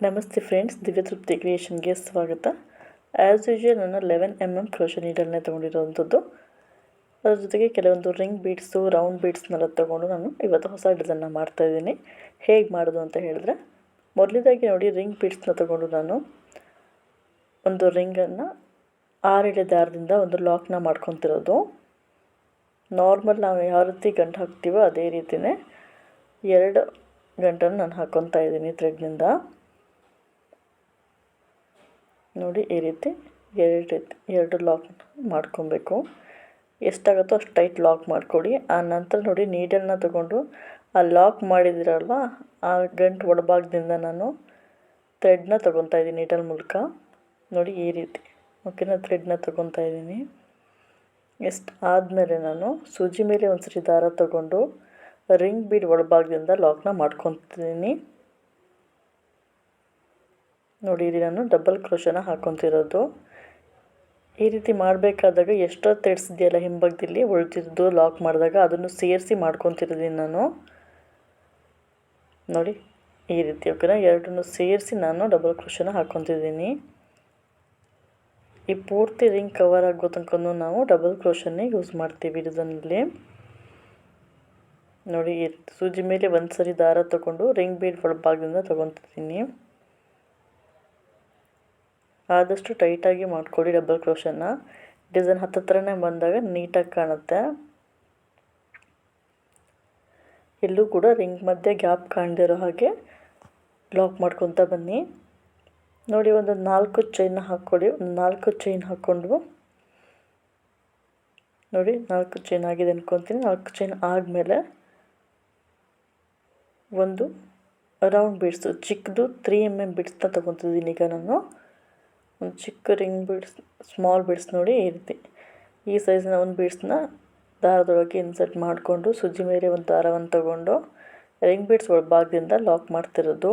ನಮಸ್ತೆ ಫ್ರೆಂಡ್ಸ್ ದಿವ್ಯ ತೃಪ್ತಿ ಕ್ರಿಯೇಷನ್ಗೆ ಸ್ವಾಗತ. ಆ್ಯಸ್ ಯೂಶುವಲ್ ನಾನು ಲೆವೆನ್ ಎಂ ಎಂ ಕ್ರೋಶ ನೀಡಲ್ನೇ ತೊಗೊಂಡಿರೋವಂಥದ್ದು ಅದ್ರ ಜೊತೆಗೆ ಕೆಲವೊಂದು ರಿಂಗ್ ಬೀಡ್ಸು ರೌಂಡ್ ಬೀಡ್ಸ್ನೆಲ್ಲ ತೊಗೊಂಡು ನಾನು ಇವತ್ತು ಹೊಸ ಡಿಸೈನ್ನ ಮಾಡ್ತಾಯಿದ್ದೀನಿ ಹೇಗೆ ಮಾಡೋದು ಅಂತ ಹೇಳಿದ್ರೆ, ಮೊದಲಿದಾಗಿ ನೋಡಿ ರಿಂಗ್ ಬೀಡ್ಸ್ನ ತೊಗೊಂಡು ನಾನು ಒಂದು ರಿಂಗನ್ನು ಆರೆಳೆ ದಾರದಿಂದ ಒಂದು ಲಾಕ್ನ ಮಾಡ್ಕೊತಿರೋದು. ನಾರ್ಮಲ್ ನಾವು ಯಾವ ರೀತಿ ಗಂಟು ಹಾಕ್ತೀವೋ ಅದೇ ರೀತಿಯೇ ಎರಡು ಗಂಟನ್ನು ನಾನು ಹಾಕ್ಕೊತಾ ಇದ್ದೀನಿ ಥ್ರೆಡ್ನಿಂದ ನೋಡಿ ಈ ರೀತಿ ಎರಡು ಎರಡು ಲಾಕ್ ಮಾಡ್ಕೊಬೇಕು. ಎಷ್ಟಾಗುತ್ತೋ ಅಷ್ಟು ಟೈಟ್ ಲಾಕ್ ಮಾಡಿಕೊಡಿ. ಆ ನಂತರ ನೋಡಿ ನೀಡಲ್ನ ತಗೊಂಡು ಆ ಲಾಕ್ ಮಾಡಿದಿರಲ್ವ, ಆ ಗಂಟು ಒಳಭಾಗದಿಂದ ನಾನು ಥ್ರೆಡ್ನ ತೊಗೊತಾ ಇದ್ದೀನಿ ನೀಡಲ್ ಮೂಲಕ. ನೋಡಿ ಈ ರೀತಿ ಓಕೆನ ಥ್ರೆಡ್ನ ತೊಗೊತಾ ಇದ್ದೀನಿ. ಎಷ್ಟು ಆದಮೇಲೆ ನಾನು ಸೂಜಿ ಮೇಲೆ ಒಂದು ಸರಿ ದಾರ ತಗೊಂಡು ರಿಂಗ್ ಬೀಡ್ ಒಳಭಾಗದಿಂದ ಲಾಕ್ನ ಮಾಡ್ಕೊತಿದ್ದೀನಿ ನೋಡಿ, ಇಲ್ಲಿ ನಾನು ಡಬಲ್ ಕ್ರೋಶನ ಹಾಕೊತಿರೋದು. ಈ ರೀತಿ ಮಾಡಬೇಕಾದಾಗ ಎಷ್ಟೋ ತೆಡ್ಸಿದೆಯಲ್ಲ ಹಿಂಭಾಗದಲ್ಲಿ ಉಳಿದಿದ್ದು ಲಾಕ್ ಮಾಡಿದಾಗ ಅದನ್ನು ಸೇರಿಸಿ ಮಾಡ್ಕೊತಿರೋದೀನಿ ನಾನು. ನೋಡಿ, ಈ ರೀತಿ ಓಕೆನಾ? ಎರಡನ್ನೂ ಸೇರಿಸಿ ನಾನು ಡಬಲ್ ಕ್ರೋಶನ ಹಾಕೊತಿದ್ದೀನಿ. ಈ ಪೂರ್ತಿ ರಿಂಗ್ ಕವರ್ ಆಗೋ ತನಕ ನಾವು ಡಬಲ್ ಕ್ರೋಶನ್ನೇ ಯೂಸ್ ಮಾಡ್ತೀವಿ ಇದನ್ನಲ್ಲಿ ನೋಡಿ ಸೂಜಿ ಮೇಲೆ ಒಂದು ಸರಿ ದಾರ ತಗೊಂಡು ರಿಂಗ್ ಬೀಡ್ ಒಳಭಾಗದಿಂದ ತೊಗೊತಿದ್ದೀನಿ. ಆದಷ್ಟು ಟೈಟಾಗಿ ಮಾಡಿಕೊಡಿ ಡಬಲ್ ಕ್ರೋಷನ್ನ ಡಿಸೈನ್ ಹತ್ತತ್ರನೇ ಬಂದಾಗ ನೀಟಾಗಿ ಕಾಣುತ್ತೆ. ಎಲ್ಲೂ ಕೂಡ ರಿಂಗ್ ಮಧ್ಯೆ ಗ್ಯಾಪ್ ಕಾಣದಿರೋ ಹಾಗೆ ಲಾಕ್ ಮಾಡ್ಕೊತ ಬನ್ನಿ. ನೋಡಿ, ಒಂದು ನಾಲ್ಕು ಚೈನ್ ಹಾಕ್ಕೊಳ್ಳಿ ಒಂದು ನಾಲ್ಕು ಚೈನ್ ಹಾಕ್ಕೊಂಡು. ನೋಡಿ, ನಾಲ್ಕು ಚೈನ್ ಆಗಿದೆ ಅನ್ಕೊತೀನಿ. ನಾಲ್ಕು ಚೈನ್ ಆದಮೇಲೆ ಒಂದು ರೌಂಡ್ ಬೀಡ್ಸು. ಚಿಕ್ಕದು ತ್ರೀ ಎಂ ಎಂ ಬಿಡ್ಸ್ನ ತೊಗೊತಿದ್ದೀನಿ ಈಗ ನಾನು. ಒಂದು ಚಿಕ್ಕ ರಿಂಗ್ ಬೀಡ್ಸ್, ಸ್ಮಾಲ್ ಬೀಡ್ಸ್ ನೋಡಿ ಈ ರೀತಿ ಈ ಸೈಜ್ನ ಒಂದು ಬೀಡ್ಸ್ನ ದಾರದೊಳಗೆ ಇನ್ಸರ್ಟ್ ಮಾಡಿಕೊಂಡು, ಸುಜ್ಜಿ ಮೇಲೆ ಒಂದು ದಾರವನ್ನು ತಗೊಂಡು ರಿಂಗ್ ಬೀಡ್ಸ್ ಒಳಭಾಗದಿಂದ ಲಾಕ್ ಮಾಡ್ತಿರೋದು.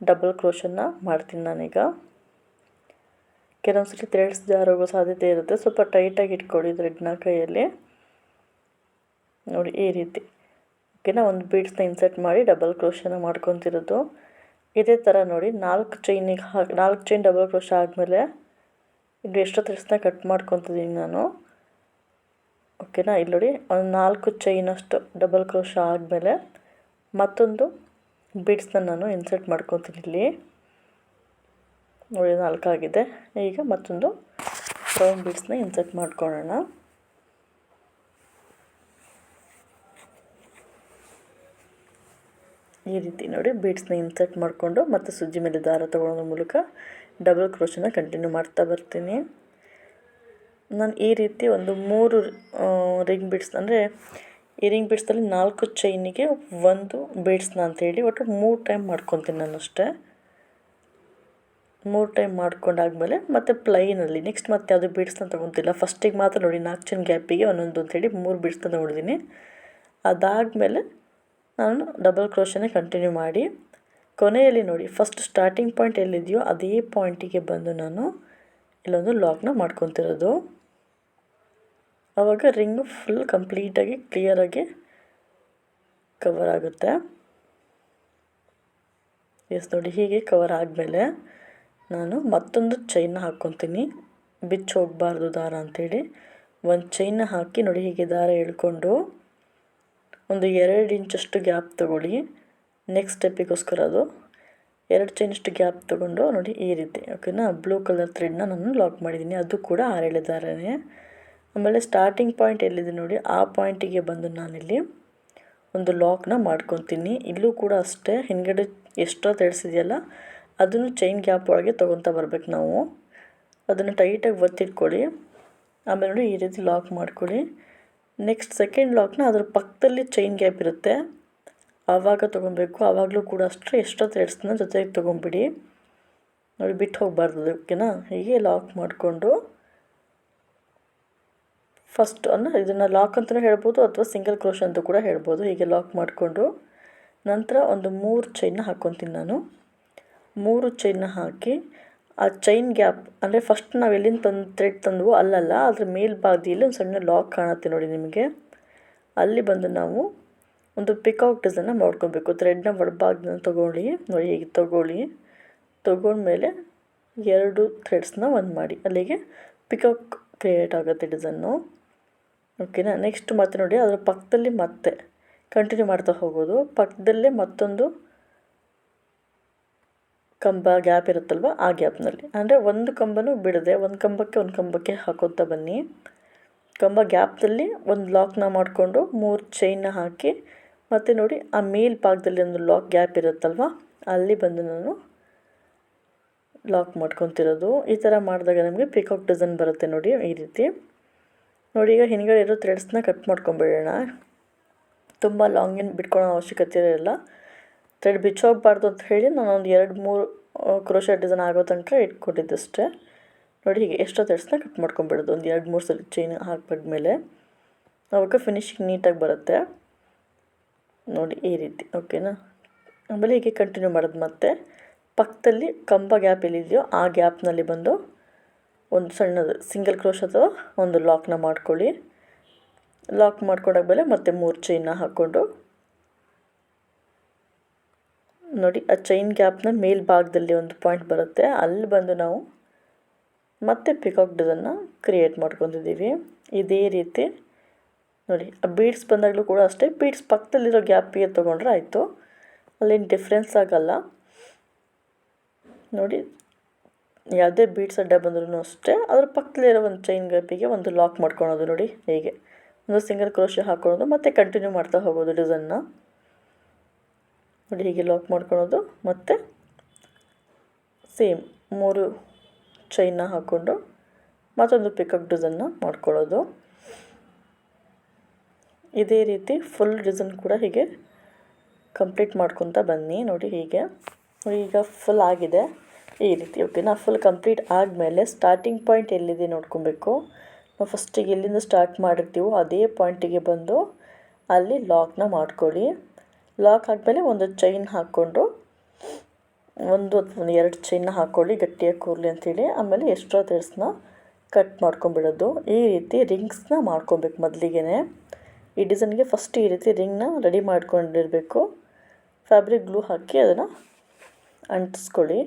ಡಬಲ್ ಕ್ರೋಶನ್ನ ಮಾಡ್ತೀನಿ ನಾನೀಗ. ಕೆಲವೊಂದು ಸಲ ದಾರ ಜಾರೋಗೋ ಸಾಧ್ಯತೆ ಇರುತ್ತೆ. ಸ್ವಲ್ಪ ಟೈಟಾಗಿ ಇಟ್ಕೊಳ್ಳಿ ಥ್ರೆಡ್ನ ಕೈಯಲ್ಲಿ. ನೋಡಿ ಈ ರೀತಿ. ಓಕೆನಾ? ಒಂದು ಬೀಡ್ಸ್ನ ಇನ್ಸರ್ಟ್ ಮಾಡಿ ಡಬಲ್ ಕ್ರೋಶನ ಮಾಡ್ಕೊತಿರೋದು. ಇದೇ ಥರ ನೋಡಿ ನಾಲ್ಕು ಚೈನಿಗೆ ಹಾಕಿ, ನಾಲ್ಕು ಚೈನ್ ಡಬಲ್ ಕ್ರೋಶ ಆದಮೇಲೆ ಇದು ಎಷ್ಟೋ ಥ್ರೆಡ್ಸ್ನ ಕಟ್ ಮಾಡ್ಕೊತಿದ್ದೀನಿ ನಾನು. ಓಕೆನಾ ಇಲ್ಲಿ ನೋಡಿ ಒಂದು ನಾಲ್ಕು ಚೈನಷ್ಟು ಡಬಲ್ ಕ್ರೋಶ ಆದಮೇಲೆ ಮತ್ತೊಂದು ಬೀಡ್ಸ್ನ ನಾನು ಇನ್ಸರ್ಟ್ ಮಾಡ್ಕೊತೀನಿ ಇಲ್ಲಿ. ನೋಡಿ ನಾಲ್ಕಾಗಿದೆ. ಈಗ ಮತ್ತೊಂದು ರೌಂಡ್ ಬೀಡ್ಸ್ನ ಇನ್ಸರ್ಟ್ ಮಾಡ್ಕೊಳ್ಳೋಣ ಈ ರೀತಿ ನೋಡಿ ಬೀಡ್ಸ್ನ ಇನ್ಸರ್ಟ್ ಮಾಡಿಕೊಂಡು ಮತ್ತು ಸುಜ್ಜಿ ಮೇಲೆ ದಾರ ತೊಗೊಳೋದ್ರ ಮೂಲಕ ಡಬಲ್ ಕ್ರೋಶನ ಕಂಟಿನ್ಯೂ ಮಾಡ್ತಾ ಬರ್ತೀನಿ. ನಾನು ಈ ರೀತಿ ಒಂದು ಮೂರು ರಿಂಗ್ ಬೀಡ್ಸ್ ಅಂದರೆ ಈ ರಿಂಗ್ ಬೀಡ್ಸಲ್ಲಿ ನಾಲ್ಕು ಚೈನಿಗೆ ಒಂದು ಬೀಡ್ಸ್ನ ಅಂತೇಳಿ ಒಟ್ಟು ಮೂರು ಟೈಮ್ ಮಾಡ್ಕೊತೀನಿ ನಾನು ಅಷ್ಟೇ. ಮೂರು ಟೈಮ್ ಮಾಡ್ಕೊಂಡಾದ್ಮೇಲೆ ಮತ್ತು ಪ್ಲೈನಲ್ಲಿ ನೆಕ್ಸ್ಟ್ ಮತ್ತೆ ಯಾವುದೇ ಬೀಡ್ಸ್ನ ತೊಗೊತಿಲ್ಲ. ಫಸ್ಟಿಗೆ ಮಾತ್ರ ನೋಡಿ ನಾಲ್ಕು ಚೈನ್ ಗ್ಯಾಪಿಗೆ ಒಂದೊಂದು ಅಂತೇಳಿ ಮೂರು ಬೀಡ್ಸ್ನ ತೊಗೊಂಡಿದ್ದೀನಿ. ಅದಾದಮೇಲೆ ನಾನು ಡಬಲ್ ಕ್ರೋಶನೇ ಕಂಟಿನ್ಯೂ ಮಾಡಿ, ಕೊನೆಯಲ್ಲಿ ನೋಡಿ ಫಸ್ಟ್ ಸ್ಟಾರ್ಟಿಂಗ್ ಪಾಯಿಂಟ್ ಎಲ್ಲಿದೆಯೋ ಅದೇ ಪಾಯಿಂಟಿಗೆ ಬಂದು ನಾನು ಇಲ್ಲೊಂದು ಲಾಕ್ನ ಮಾಡ್ಕೊತಿರೋದು. ಆವಾಗ ರಿಂಗ್ ಫುಲ್ ಕಂಪ್ಲೀಟಾಗಿ ಕ್ಲಿಯರಾಗಿ ಕವರ್ ಆಗುತ್ತೆ. ಎಸ್ ನೋಡಿ, ಹೀಗೆ ಕವರ್ ಆದಮೇಲೆ ನಾನು ಮತ್ತೊಂದು ಚೈನ್ನ ಹಾಕ್ಕೊತೀನಿ. ಬಿಚ್ಚು ಹೋಗಬಾರ್ದು ದಾರ ಅಂಥೇಳಿ ಒಂದು ಚೈನ್ನ ಹಾಕಿ ನೋಡಿ ಹೀಗೆ ದಾರ ಎಳ್ಕೊಂಡು ಒಂದು ಎರಡು ಇಂಚಷ್ಟು ಗ್ಯಾಪ್ ತೊಗೊಳ್ಳಿ. ನೆಕ್ಸ್ಟ್ ಸ್ಟೆಪ್ಪಿಗೋಸ್ಕರ ಅದು. ಎರಡು ಚೈನಷ್ಟು ಗ್ಯಾಪ್ ತೊಗೊಂಡು ನೋಡಿ ಈ ರೀತಿ ಓಕೆನಾ ಬ್ಲೂ ಕಲರ್ ಥ್ರೆಡ್ನ ನಾನು ಲಾಕ್ ಮಾಡಿದ್ದೀನಿ. ಅದು ಕೂಡ ಆರೇಳೆ ದಾರನೇ ಆಮೇಲೆ ಸ್ಟಾರ್ಟಿಂಗ್ ಪಾಯಿಂಟ್ ಎಲ್ಲಿದೆ ನೋಡಿ? ಆ ಪಾಯಿಂಟಿಗೆ ಬಂದು ನಾನಿಲ್ಲಿ ಒಂದು ಲಾಕ್ನ ಮಾಡ್ಕೊತೀನಿ. ಇಲ್ಲೂ ಕೂಡ ಅಷ್ಟೇ. ಹಿಂದ್ಗಡೆ ಎಷ್ಟೋ ತೆಡ್ಸಿದೆಯಲ್ಲ ಅದನ್ನು ಚೈನ್ ಗ್ಯಾಪ್ ಒಳಗೆ ತೊಗೊತಾ ಬರ್ಬೇಕು ನಾವು. ಅದನ್ನು ಟೈಟಾಗಿ ಒತ್ತಿಟ್ಕೊಳ್ಳಿ. ಆಮೇಲೆ ನೋಡಿ ಈ ರೀತಿ ಲಾಕ್ ಮಾಡ್ಕೊಳ್ಳಿ. ನೆಕ್ಸ್ಟ್ ಸೆಕೆಂಡ್ ಲಾಕ್ನ ಅದ್ರ ಪಕ್ಕದಲ್ಲಿ ಚೈನ್ ಗ್ಯಾಪ್ ಇರುತ್ತೆ. ಆವಾಗ ತೊಗೊಬೇಕು. ಆವಾಗಲೂ ಕೂಡ ಅಷ್ಟೇ ಎಷ್ಟೋ ಥ್ರೆಡ್ಸ್ನ ಜೊತೆಗೆ ತೊಗೊಂಬಿಡಿ. ನೋಡಿ ಬಿಟ್ಟು ಹೋಗಬಾರ್ದು ಓಕೆನಾ ಹೀಗೆ ಲಾಕ್ ಮಾಡಿಕೊಂಡು ಫಸ್ಟ್ ಅನ್ನ ಇದನ್ನು ಲಾಕ್ ಅಂತಲೂ ಹೇಳ್ಬೋದು ಅಥವಾ ಸಿಂಗಲ್ ಕ್ರೋಶ್ ಅಂತ ಕೂಡ ಹೇಳ್ಬೋದು. ಹೀಗೆ ಲಾಕ್ ಮಾಡಿಕೊಂಡು ನಂತರ ಒಂದು ಮೂರು ಚೈನ್ನ ಹಾಕ್ಕೊತೀನಿ ನಾನು. ಮೂರು ಚೈನ್ನ ಹಾಕಿ ಆ ಚೈನ್ ಗ್ಯಾಪ್ ಅಂದರೆ ಫಸ್ಟ್ ನಾವು ಎಲ್ಲಿಂದ ತಂದು ಥ್ರೆಡ್ ತಂದವೋ ಅಲ್ಲಲ್ಲ, ಅದ್ರ ಮೇಲ್ಭಾಗದಲ್ಲಿ ಒಂದು ಸಣ್ಣ ಲಾಕ್ ಕಾಣುತ್ತೆ ನೋಡಿ ನಿಮಗೆ. ಅಲ್ಲಿ ಬಂದು ನಾವು ಒಂದು ಪಿಕಾಕ್ ಡಿಸೈನ್ನ ಮಾಡ್ಕೊಬೇಕು. ಥ್ರೆಡ್ನ ಒಳಭಾಗದಿಂದ ತೊಗೊಳ್ಳಿ. ನೋಡಿ ಹೀಗೆ ತೊಗೊಳ್ಳಿ. ತೊಗೊಂಡ್ಮೇಲೆ ಎರಡು ಥ್ರೆಡ್ಸ್ನ ಒಂದು ಮಾಡಿ. ಅಲ್ಲಿಗೆ ಪಿಕಾಕ್ ಕ್ರಿಯೇಟ್ ಆಗುತ್ತೆ ಡಿಸೈನು ಓಕೆನಾ ನೆಕ್ಸ್ಟ್ ಮತ್ತೆ ನೋಡಿ, ಅದರ ಪಕ್ಕದಲ್ಲಿ ಮತ್ತೆ. ಕಂಟಿನ್ಯೂ ಮಾಡ್ತಾ ಹೋಗೋದು. ಪಕ್ಕದಲ್ಲೇ ಮತ್ತೊಂದು ಕಂಬ ಗ್ಯಾಪ್ ಇರುತ್ತಲ್ವ ಆ ಗ್ಯಾಪ್ನಲ್ಲಿ. ಅಂದರೆ ಒಂದು ಕಂಬನೂ ಬಿಡದೆ ಒಂದು ಕಂಬಕ್ಕೆ ಒಂದು ಕಂಬಕ್ಕೆ ಹಾಕೋತಾ ಬನ್ನಿ. ಕಂಬ ಗ್ಯಾಪ್ದಲ್ಲಿ ಒಂದು ಲಾಕ್ನ ಮಾಡಿಕೊಂಡು ಮೂರು ಚೈನ್ನ ಹಾಕಿ, ಮತ್ತು ನೋಡಿ ಆ ಮೇಲ್ ಭಾಗದಲ್ಲಿ ಒಂದು ಲಾಕ್ ಗ್ಯಾಪ್ ಇರುತ್ತಲ್ವ, ಅಲ್ಲಿ ಬಂದು ನಾನು ಲಾಕ್ ಮಾಡ್ಕೊತಿರೋದು. ಈ ಥರ ಮಾಡಿದಾಗ ನಮಗೆ ಪಿಕಾಕ್ ಡಿಸೈನ್ ಬರುತ್ತೆ ನೋಡಿ ಈ ರೀತಿ. ನೋಡಿ ಈಗ ಹಿಂದ್ಗಡೆ ಇರೋ ಥ್ರೆಡ್ಸ್ನ ಕಟ್ ಮಾಡ್ಕೊಂಬಿಡೋಣ. ತುಂಬ ಲಾಂಗ್ ಬಿಟ್ಕೊಳ್ಳೋ ಅವಶ್ಯಕತೆ ಇರಲ್ಲ. ಥ್ರೆಡ್ ಬಿಚ್ಚೋಗಬಾರ್ದು ಅಂತ ಹೇಳಿ ನಾನು ಒಂದು ಎರಡು ಮೂರು ಕ್ರೋಶ ಡಿಸೈನ್ ಆಗೋ ತನಕ ಇಟ್ಕೊಂಡಿದ್ದಷ್ಟೇ ನೋಡಿ ಹೀಗೆ ಎಷ್ಟೋ ಥ್ರೆಡ್ಸ್ನ ಕಟ್ ಮಾಡ್ಕೊಂಬಿಡೋದು ಒಂದು ಎರಡು ಮೂರು ಸಲ ಚೈನ್ ಹಾಕ್ಬಿಟ್ಮೇಲೆ ಅವಾಗ ಫಿನಿಶಿಂಗ್ ನೀಟಾಗಿ ಬರುತ್ತೆ. ನೋಡಿ ಈ ರೀತಿ ಓಕೆನಾ ಆಮೇಲೆ ಹೀಗೆ ಕಂಟಿನ್ಯೂ ಮಾಡೋದು ಮತ್ತೆ. ಪಕ್ಕದಲ್ಲಿ ಕಂಬ ಗ್ಯಾಪ್ ಎಲ್ಲಿದೆಯೋ ಆ ಗ್ಯಾಪ್ನಲ್ಲಿ ಬಂದು ಒಂದು ಸಣ್ಣದು ಸಿಂಗಲ್ ಕ್ರೋಶ್ ಅಥವಾ ಒಂದು ಲಾಕ್ನ ಮಾಡ್ಕೊಳ್ಳಿ. ಲಾಕ್ ಮಾಡ್ಕೊಂಡಾದ್ಮೇಲೆ ಮತ್ತೆ ಮೂರು ಚೈನ್ನ ಹಾಕ್ಕೊಂಡು ನೋಡಿ, ಆ ಚೈನ್ ಗ್ಯಾಪ್ನ ಮೇಲ್ಭಾಗದಲ್ಲಿ ಒಂದು ಪಾಯಿಂಟ್ ಬರುತ್ತೆ. ಅಲ್ಲಿ ಬಂದು ನಾವು ಮತ್ತೆ ಪಿಕಾಕ್ ಡಿಸೈನ್ನ ಕ್ರಿಯೇಟ್ ಮಾಡ್ಕೊಂಡಿದ್ದೀವಿ. ಇದೇ ರೀತಿ. ನೋಡಿ, ಆ ಬೀಡ್ಸ್ ಬಂದಾಗಲೂ ಕೂಡ ಅಷ್ಟೇ. ಬೀಡ್ಸ್ ಪಕ್ಕದಲ್ಲಿರೋ ಗ್ಯಾಪಿಗೆ ತೊಗೊಂಡ್ರೆ ಆಯಿತು. ಅಲ್ಲೇನು ಡಿಫ್ರೆನ್ಸ್ ಆಗಲ್ಲ. ನೋಡಿ, ಯಾವುದೇ ಬೀಡ್ಸ್ ಅಡ್ಡ ಬಂದ್ರೂ ಅಷ್ಟೇ. ಅದ್ರ ಪಕ್ಕದಲ್ಲಿರೋ ಒಂದು ಚೈನ್ ಗ್ಯಾಪಿಗೆ ಒಂದು ಲಾಕ್ ಮಾಡ್ಕೊಳೋದು ನೋಡಿ, ಹೀಗೆ. ಒಂದು ಸಿಂಗಲ್ ಕ್ರೋಶ ಹಾಕೊಳೋದು ಮತ್ತು ಕಂಟಿನ್ಯೂ ಮಾಡ್ತಾ ಹೋಗೋದು ಡಿಸೈನ್ನ ನೋಡಿ ಹೀಗೆ ಲಾಕ್ ಮಾಡ್ಕೊಳೋದು. ಮತ್ತು ಸೇಮ್ ಮೂರು ಚೈನ್ನ ಹಾಕ್ಕೊಂಡು ಮತ್ತೊಂದು ಪಿಕಪ್ ಡಿಸೈನ್ನ ಮಾಡ್ಕೊಳ್ಳೋದು ಇದೇ ರೀತಿ ಫುಲ್ ಡಿಸೈನ್ ಕೂಡ ಹೀಗೆ ಕಂಪ್ಲೀಟ್ ಮಾಡ್ಕೊತ ಬನ್ನಿ. ನೋಡಿ ಹೀಗೆ. ಈಗ ಫುಲ್ ಆಗಿದೆ. ಈ ರೀತಿ ಓಕೆನಾ ಫುಲ್ ಕಂಪ್ಲೀಟ್ ಆದಮೇಲೆ ಸ್ಟಾರ್ಟಿಂಗ್ ಪಾಯಿಂಟ್ ಎಲ್ಲಿದೆ ನೋಡ್ಕೊಬೇಕು. ನಾವು ಫಸ್ಟಿಗೆ ಎಲ್ಲಿಂದ ಸ್ಟಾರ್ಟ್ ಮಾಡಿರ್ತೀವೋ ಅದೇ ಪಾಯಿಂಟಿಗೆ ಬಂದು ಅಲ್ಲಿ ಲಾಕ್ನ ಮಾಡ್ಕೊಳ್ಳಿ. ಲಾಕ್ ಆದಮೇಲೆ ಒಂದು ಚೈನ್ ಹಾಕ್ಕೊಂಡು, ಒಂದು ಒಂದು ಎರಡು ಚೈನ್ನ ಹಾಕ್ಕೊಳ್ಳಿ ಗಟ್ಟಿಯಾಗಿ ಕೂರಲಿ ಅಂತೇಳಿ. ಆಮೇಲೆ ಎಕ್ಸ್ಟ್ರಾ ಥ್ರೆಡ್ಸ್ನ ಕಟ್ ಮಾಡ್ಕೊಂಬಿಡೋದು. ಈ ರೀತಿ ರಿಂಗ್ಸ್ನ ಮಾಡ್ಕೊಬೇಕು ಮೊದಲಿಗೆ ಈ ಡಿಸೈನ್ಗೆ ಫಸ್ಟ್ ಈ ರೀತಿ ರಿಂಗ್ನ ರೆಡಿ ಮಾಡ್ಕೊಂಡಿರಬೇಕು. ಫ್ಯಾಬ್ರಿಕ್ ಗ್ಲೂ ಹಾಕಿ ಅದನ್ನು ಅಂಟಿಸ್ಕೊಳ್ಳಿ.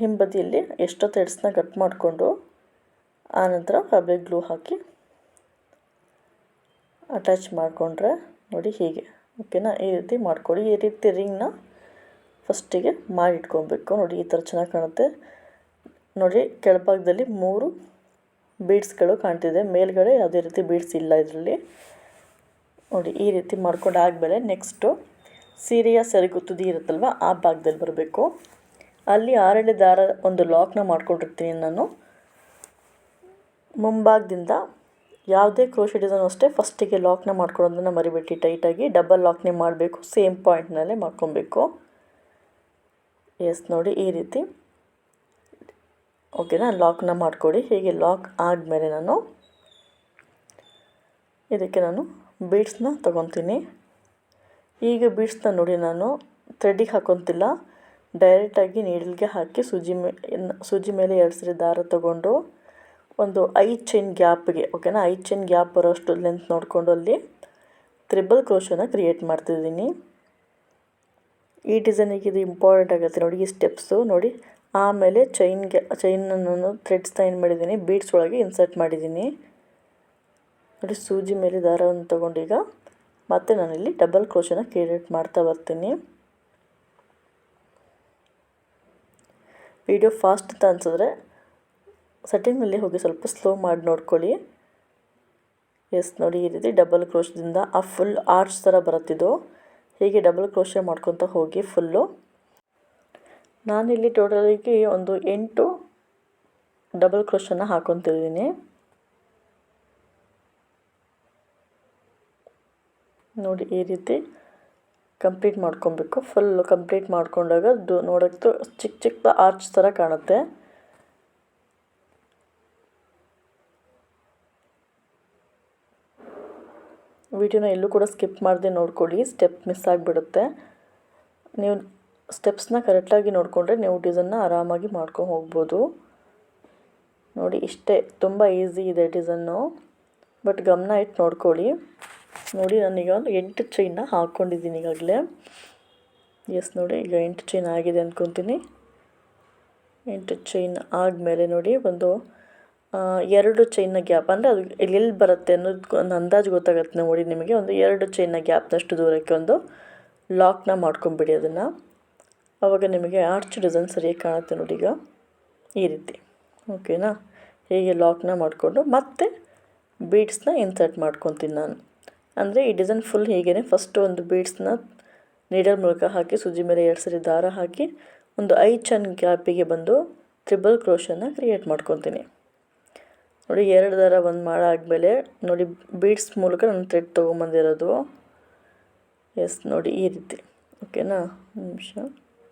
ಹಿಂಬದಿಯಲ್ಲಿ ಎಷ್ಟೋ ಥ್ರೆಡ್ಸ್ನ ಕಟ್ ಮಾಡಿಕೊಂಡು ಆನಂತರ ಫ್ಯಾಬ್ರಿಕ್ ಗ್ಲೂ ಹಾಕಿ ಅಟ್ಯಾಚ್ ಮಾಡಿಕೊಂಡ್ರೆ ನೋಡಿ ಹೀಗೆ. ಓಕೆನಾ? ಈ ರೀತಿ ಮಾಡ್ಕೊಳ್ಳಿ. ಈ ರೀತಿ ರಿಂಗ್ನ ಫಸ್ಟಿಗೆ ಮಾಡಿಟ್ಕೊಬೇಕು. ನೋಡಿ, ಈ ಥರ ಚೆನ್ನಾಗಿ ಕಾಣುತ್ತೆ. ನೋಡಿ, ಕೆಳಭಾಗದಲ್ಲಿ ಮೂರು ಬೀಡ್ಸ್ಗಳು ಕಾಣ್ತಿದೆ. ಮೇಲ್ಗಡೆ ಯಾವುದೇ ರೀತಿ ಬೀಡ್ಸ್ ಇಲ್ಲ ಇದರಲ್ಲಿ. ನೋಡಿ, ಈ ರೀತಿ ಮಾಡ್ಕೊಂಡು ಆದಮೇಲೆ ನೆಕ್ಸ್ಟು ಸೀರೆಯ ಸೆರಗು ತುದಿ ಇರುತ್ತಲ್ವ, ಆ ಭಾಗದಲ್ಲಿ ಬರಬೇಕು. ಅಲ್ಲಿ ಆರಳೆ ದಾರ ಒಂದು ಲಾಕ್ನ ಮಾಡ್ಕೊಂಡಿರ್ತೀನಿ ನಾನು. ಮುಂಭಾಗದಿಂದ ಯಾವುದೇ ಕ್ರೋಶೆ ಡಿಸೈನ್ ಅಷ್ಟೇ ಫಸ್ಟಿಗೆ ಲಾಕ್ನ ಮಾಡ್ಕೊಳ್ಳೋದನ್ನು ಮರಿಬಿಟ್ಟು ಟೈಟಾಗಿ ಡಬಲ್ ಲಾಕ್ನೇ ಮಾಡಬೇಕು. ಸೇಮ್ ಪಾಯಿಂಟ್ನಲ್ಲೇ ಮಾಡ್ಕೊಬೇಕು. ಎಸ್, ನೋಡಿ, ಈ ರೀತಿ. ಓಕೆನಾ? ಲಾಕ್ನ ಮಾಡಿಕೊಡಿ ಹೀಗೆ ಲಾಕ್ ಆದಮೇಲೆ ನಾನು ಇದಕ್ಕೆ ನಾನು ಬೀಡ್ಸ್ನ ತೊಗೊತೀನಿ. ಈಗ ಬೀಡ್ಸ್ನ ನೋಡಿ, ನಾನು ಥ್ರೆಡ್ಡಿಗೆ ಹಾಕೊತಿಲ್ಲ. ಡೈರೆಕ್ಟಾಗಿ ನೀಡಲ್ಗೆ ಹಾಕಿ ಸೂಜಿ ಮೇ ಸೂಜಿ ಮೇಲೆ ಎರಡು ಸರಿ ದಾರ ತೊಗೊಂಡು ಒಂದು ಐ ಚೈನ್ ಗ್ಯಾಪ್ಗೆ ಓಕೆನಾ ಐ ಚೈನ್ ಗ್ಯಾಪ್ ಬರೋಷ್ಟು ಲೆಂತ್ ನೋಡಿಕೊಂಡು ಅಲ್ಲಿ ತ್ರಿಬಲ್ ಕ್ರೋಶನ ಕ್ರಿಯೇಟ್ ಮಾಡ್ತಿದ್ದೀನಿ. ಈ ಡಿಸೈನಿಗೆ ಇದು ಇಂಪಾರ್ಟೆಂಟ್ ಆಗುತ್ತೆ ನೋಡಿ, ಈ ಸ್ಟೆಪ್ಸು ನೋಡಿ. ಆಮೇಲೆ ಚೈನ್ ಗ್ಯಾ ಚೈನನ್ನು ಥ್ರೆಡ್ಸ್ನ ಏನು ಮಾಡಿದ್ದೀನಿ? ಬೀಡ್ಸ್ ಒಳಗೆ ಇನ್ಸರ್ಟ್ ಮಾಡಿದ್ದೀನಿ. ನೋಡಿ, ಸೂಜಿ ಮೇಲೆ ದಾರವನ್ನು ತೊಗೊಂಡೀಗ ಮತ್ತೆ ನಾನಿಲ್ಲಿ ಡಬಲ್ ಕ್ರೋಶನ ಕ್ರಿಯೇಟ್ ಮಾಡ್ತಾ ಬರ್ತೀನಿ. ವಿಡಿಯೋ ಫಾಸ್ಟ್ ಅಂತ ಅನ್ಸಿದ್ರೆ ಸೆಟ್ಟಿಂಗ್ನಲ್ಲಿ ಹೋಗಿ ಸ್ವಲ್ಪ ಸ್ಲೋ ಮಾಡಿ ನೋಡ್ಕೊಳ್ಳಿ. ಎಸ್, ನೋಡಿ, ಈ ರೀತಿ ಡಬಲ್ ಕ್ರೋಶದಿಂದ ಆ ಫುಲ್ ಆರ್ಚ್ ಥರ ಬರುತ್ತಿದ್ದು. ಹೀಗೆ ಡಬಲ್ ಕ್ರೋಶ ಮಾಡ್ಕೊತ ಹೋಗಿ ಫುಲ್ಲು. ನಾನಿಲ್ಲಿ ಟೋಟಲಿಗೆ ಒಂದು ಎಂಟು ಡಬಲ್ ಕ್ರೋಶನ್ನು ಹಾಕೊತಿದ್ದೀನಿ. ನೋಡಿ, ಈ ರೀತಿ ಕಂಪ್ಲೀಟ್ ಮಾಡ್ಕೊಬೇಕು. ಫುಲ್ ಕಂಪ್ಲೀಟ್ ಮಾಡ್ಕೊಂಡಾಗ ನೋಡೋಕ್ಕೆ ಚಿಕ್ಕ ಚಿಕ್ಕ ಆರ್ಚ್ ಥರ ಕಾಣುತ್ತೆ. ವಿಡಿಯೋನ ಎಲ್ಲೂ ಕೂಡ ಸ್ಕಿಪ್ ಮಾಡದೆ ನೋಡ್ಕೊಳ್ಳಿ. ಸ್ಟೆಪ್ ಮಿಸ್ ಆಗಿಬಿಡುತ್ತೆ. ನೀವು ಸ್ಟೆಪ್ಸ್ನ ಕರೆಕ್ಟಾಗಿ ನೋಡಿಕೊಂಡ್ರೆ ನೀವು ಡಿಸೈನ್ನ ಆರಾಮಾಗಿ ಮಾಡ್ಕೊಂಡು ಹೋಗ್ಬೋದು. ನೋಡಿ, ಇಷ್ಟೇ. ತುಂಬ ಈಸಿ ಇದೆ ಡಿಸೈನು ಬಟ್ ಗಮನ ಇಟ್ಟು ನೋಡ್ಕೊಳ್ಳಿ. ನೋಡಿ, ನಾನೀಗ ಎಂಟು ಚೈನ್ನ ಹಾಕ್ಕೊಂಡಿದ್ದೀನಿ ಈಗಾಗಲೇ. ಎಸ್, ನೋಡಿ, ಈಗ ಎಂಟು ಚೈನ್ ಆಗಿದೆ ಅಂದ್ಕೊತೀನಿ ಎಂಟು ಚೈನ್ ಆದಮೇಲೆ ನೋಡಿ, ಒಂದು ಎರಡು ಚೈನ್ನ ಗ್ಯಾಪ್ ಅಂದರೆ ಅದು ಎಲ್ಲೆಲ್ಲಿ ಬರುತ್ತೆ ಅನ್ನೋದು ಒಂದು ಅಂದಾಜು ಗೊತ್ತಾಗುತ್ತೆ ನೋಡಿ ನಿಮಗೆ. ಒಂದು ಎರಡು ಚೈನ್ನ ಗ್ಯಾಪ್ನಷ್ಟು ದೂರಕ್ಕೆ ಒಂದು ಲಾಕ್ನ ಮಾಡ್ಕೊಂಬಿಡಿ ಅದನ್ನು. ಅವಾಗ ನಿಮಗೆ ಆರ್ಚ್ ಡಿಸೈನ್ ಸರಿಯಾಗಿ ಕಾಣುತ್ತೆ ನೋಡಿ ಈಗ. ಈ ರೀತಿ. ಓಕೆನಾ ಹೀಗೆ ಲಾಕ್ನ ಮಾಡಿಕೊಂಡು ಮತ್ತೆ ಬೀಡ್ಸ್ನ ಇನ್ಸರ್ಟ್ ಮಾಡ್ಕೊತೀನಿ ನಾನು. ಅಂದರೆ ಈ ಡಿಸೈನ್ ಫುಲ್ ಹೀಗೇ ಫಸ್ಟ್ ಒಂದು ಬೀಡ್ಸ್ನ ನೀಡಲ್ ಮೂಲಕ ಹಾಕಿ, ಸುಜಿ ಮೇಲೆ ಎರಡು ಸರಿ ದಾರ ಹಾಕಿ, ಒಂದು ಐ ಚನ್ ಗ್ಯಾಪಿಗೆ ಬಂದು ತ್ರಿಬಲ್ ಕ್ರೋಶನ್ನು ಕ್ರಿಯೇಟ್ ಮಾಡ್ಕೊತೀನಿ. ನೋಡಿ, ಎರಡು ದಾರ ಒಂದು ಮಾಡಾದಮೇಲೆ ನೋಡಿ ಬೀಡ್ಸ್ ಮೂಲಕ ನಾನು ಥ್ರೆಡ್ ತೊಗೊಂಬಂದಿರೋದು. ಎಸ್ ನೋಡಿ, ಈ ರೀತಿ. ಓಕೆನಾ ನಿಮಿಷ.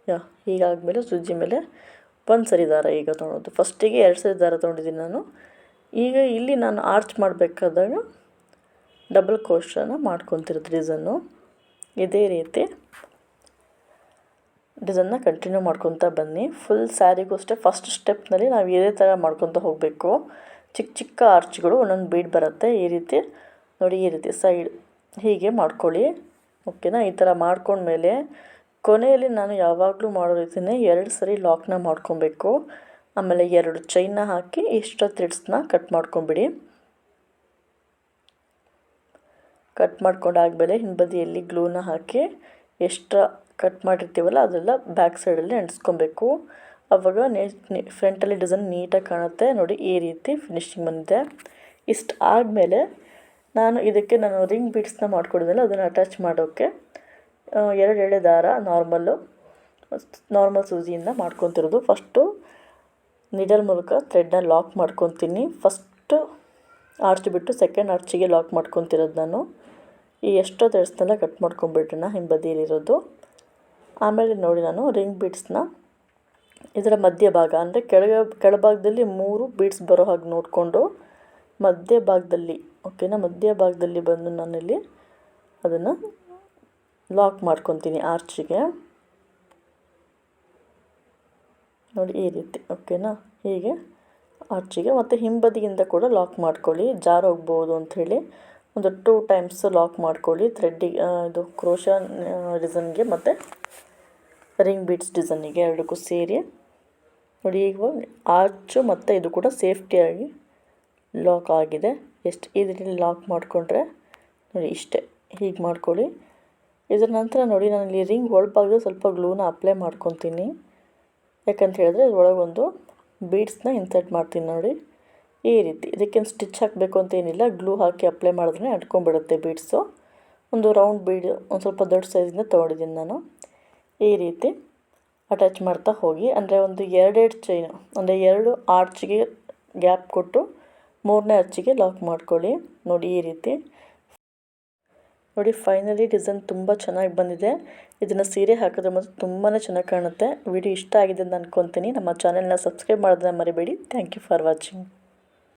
ಯಾ, ಹೀಗಾದಮೇಲೆ ಸುಜ್ಜಿ ಮೇಲೆ ಒಂದು ಸರಿ ದಾರ ಈಗ ತೊಗೊಳೋದು ಫಸ್ಟಿಗೆ ಎರಡು ಸರಿ ದಾರ ತೊಗೊಂಡಿದ್ದೀನಿ ನಾನು. ಈಗ ಇಲ್ಲಿ ನಾನು ಆರ್ಚ್ ಮಾಡಬೇಕಾದಾಗ ಡಬಲ್ ಕೋಶನ ಮಾಡ್ಕೊತಿರೋದು ಡಿಸನ್ನು ಇದೇ ರೀತಿ. ಡಿಸೈನ್ನ ಕಂಟಿನ್ಯೂ ಮಾಡ್ಕೊತಾ ಬನ್ನಿ. ಫುಲ್ ಸ್ಯಾರಿಗೂ ಅಷ್ಟೇ ಫಸ್ಟ್ ಸ್ಟೆಪ್ನಲ್ಲಿ ನಾವು ಇದೇ ಥರ ಮಾಡ್ಕೊತ ಹೋಗಬೇಕು. ಚಿಕ್ಕ ಚಿಕ್ಕ ಆರ್ಚ್ಗಳು, ಒಂದೊಂದು ಬೀಡ್ ಬರುತ್ತೆ ಈ ರೀತಿ. ನೋಡಿ ಈ ರೀತಿ ಸೈಡ್ ಹೀಗೆ ಮಾಡ್ಕೊಳ್ಳಿ. ಓಕೆನಾ? ಈ ಥರ ಮಾಡ್ಕೊಂಡ್ಮೇಲೆ ಕೊನೆಯಲ್ಲಿ ನಾನು ಯಾವಾಗಲೂ ಮಾಡೋ ರೀತಿಯೇ ಎರಡು ಸರಿ ಲಾಕ್ನ ಮಾಡ್ಕೊಬೇಕು. ಆಮೇಲೆ ಎರಡು ಚೈನ್ನ ಹಾಕಿ ಎಕ್ಸ್ಟ್ರಾ ಥ್ರೆಡ್ಸ್ನ ಕಟ್ ಮಾಡ್ಕೊಂಬಿಡಿ. ಕಟ್ ಮಾಡ್ಕೊಂಡಾದ್ಮೇಲೆ ಹಿಂಬದಿಯಲ್ಲಿ ಗ್ಲೂನ ಹಾಕಿ ಎಕ್ಸ್ಟ್ರಾ ಕಟ್ ಮಾಡಿರ್ತೀವಲ್ಲ, ಅದೆಲ್ಲ ಬ್ಯಾಕ್ ಸೈಡಲ್ಲಿ ಅಂಟಿಸ್ಕೊಬೇಕು ಅವಾಗ ನೇ ಫ್ರಂಟಲ್ಲಿ ಡಿಸೈನ್ ನೀಟಾಗಿ ಕಾಣುತ್ತೆ. ನೋಡಿ, ಈ ರೀತಿ ಫಿನಿಶಿಂಗ್ ಬಂದಿದೆ. ಇಷ್ಟು ಆದಮೇಲೆ ನಾನು ಇದಕ್ಕೆ ನಾನು ರಿಂಗ್ ಬೀಡ್ಸ್ನ ಮಾಡ್ಕೊಡಿದ್ನಲ್ಲ ಅದನ್ನು ಅಟ್ಯಾಚ್ ಮಾಡೋಕ್ಕೆ ಎರಡು ಎಳೆ ದಾರ ನಾರ್ಮಲ್ಲು ನಾರ್ಮಲ್ ಸೂಜಿಯಿಂದ ಮಾಡ್ಕೊತಿರೋದು. ಫಸ್ಟು ನಿಡಲ್ ಮೂಲಕ ಥ್ರೆಡ್ನ ಲಾಕ್ ಮಾಡ್ಕೊತೀನಿ. ಫಸ್ಟು ಆರ್ಚ್ ಬಿಟ್ಟು ಸೆಕೆಂಡ್ ಆರ್ಚಿಗೆ ಲಾಕ್ ಮಾಡ್ಕೊತಿರೋದು ನಾನು. ಈ ಎಷ್ಟೋ ಥ್ರೆಡ್ಸ್ನೆಲ್ಲ ಕಟ್ ಮಾಡ್ಕೊಂಬಿಟ್ರೆ ಹಿಂಬದಿಯಲ್ಲಿರೋದು. ಆಮೇಲೆ ನೋಡಿ ನಾನು ರಿಂಗ್ ಬೀಡ್ಸ್ನ ಇದರ ಮಧ್ಯಭಾಗ ಅಂದರೆ ಕೆಳಗೆ, ಕೆಳಭಾಗದಲ್ಲಿ ಮೂರು ಬೀಡ್ಸ್ ಬರೋ ಹಾಗೆ ನೋಡಿಕೊಂಡು ಮಧ್ಯಭಾಗದಲ್ಲಿ ಓಕೆನಾ ಮಧ್ಯಭಾಗದಲ್ಲಿ ಬಂದು ನಾನಿಲ್ಲಿ ಅದನ್ನು ಲಾಕ್ ಮಾಡ್ಕೊತೀನಿ ಆರ್ಚಿಗೆ ನೋಡಿ, ಈ ರೀತಿ ಓಕೆನಾ ಹೀಗೆ ಆರ್ಚಿಗೆ ಮತ್ತು ಹಿಂಬದಿಯಿಂದ ಕೂಡ ಲಾಕ್ ಮಾಡ್ಕೊಳ್ಳಿ, ಜಾರ್ ಹೋಗ್ಬೋದು ಅಂಥೇಳಿ ಒಂದು ಟೂ ಟೈಮ್ಸ್ ಲಾಕ್ ಮಾಡ್ಕೊಳ್ಳಿ ಥ್ರೆಡ್ಡಿಗೆ ಇದು ಕ್ರೋಶ ರಿಸನ್ಗೆ ಮತ್ತು ರಿಂಗ್ ಬೀಟ್ಸ್ ಡಿಸೈನಿಗೆ ಎರಡಕ್ಕೂ ಸೇರಿ. ನೋಡಿ, ಈಗ ಆಚು ಮತ್ತು ಇದು ಕೂಡ ಸೇಫ್ಟಿಯಾಗಿ ಲಾಕ್ ಆಗಿದೆ. ಎಷ್ಟು ಇದರಲ್ಲಿ ಲಾಕ್ ಮಾಡಿಕೊಂಡ್ರೆ, ನೋಡಿ, ಇಷ್ಟೇ. ಹೀಗೆ ಮಾಡ್ಕೊಳ್ಳಿ. ಇದರ ನಂತರ ನೋಡಿ, ನಾನು ಇಲ್ಲಿ ರಿಂಗ್ ಒಳಭಾಗದಲ್ಲಿ ಸ್ವಲ್ಪ ಗ್ಲೂನ ಅಪ್ಲೈ ಮಾಡ್ಕೊತೀನಿ. ಯಾಕಂತ ಹೇಳಿದ್ರೆ ಒಂದು ಬೀಡ್ಸ್ನ ಇನ್ಸರ್ಟ್ ಮಾಡ್ತೀನಿ ನೋಡಿ. ಈ ರೀತಿ. ಇದಕ್ಕೇನು ಸ್ಟಿಚ್ ಹಾಕಬೇಕು ಅಂತ ಏನಿಲ್ಲ. ಗ್ಲೂ ಹಾಕಿ ಅಪ್ಲೈ ಮಾಡಿದ್ರೆ ಅಂಟ್ಕೊಂಡ್ಬಿಡುತ್ತೆ ಬೀಡ್ಸು ಒಂದು ರೌಂಡ್ ಬೀಡ್ ಒಂದು ಸ್ವಲ್ಪ ದೊಡ್ಡ ಸೈಜಿಂದ ತೊಗೊಂಡಿದ್ದೀನಿ ನಾನು. ಈ ರೀತಿ ಅಟ್ಯಾಚ್ ಮಾಡ್ತಾ ಹೋಗಿ, ಅಂದರೆ ಒಂದು ಎರಡೆರಡು ಚೈನು ಅಂದರೆ ಎರಡು ಆರ್ಚಿಗೆ ಗ್ಯಾಪ್ ಕೊಟ್ಟು ಮೂರನೇ ಅರ್ಚಿಗೆ ಲಾಕ್ ಮಾಡ್ಕೊಳ್ಳಿ. ನೋಡಿ ಈ ರೀತಿ. ನೋಡಿ ಫೈನಲಿ ಡಿಸೈನ್ ತುಂಬ ಚೆನ್ನಾಗಿ ಬಂದಿದೆ. ಇದನ್ನು ಸೀರೆ ಹಾಕಿದ್ರೆ ಮಾತ್ರ ತುಂಬಾ ಚೆನ್ನಾಗಿ ಕಾಣುತ್ತೆ. ವಿಡಿಯೋ ಇಷ್ಟ ಆಗಿದೆ ಅಂತ ಅನ್ಕೊತೀನಿ. ನಮ್ಮ ಚಾನೆಲ್ನ ಸಬ್ಸ್ಕ್ರೈಬ್ ಮಾಡೋದನ್ನ ಮರಿಬೇಡಿ. Thank you for watching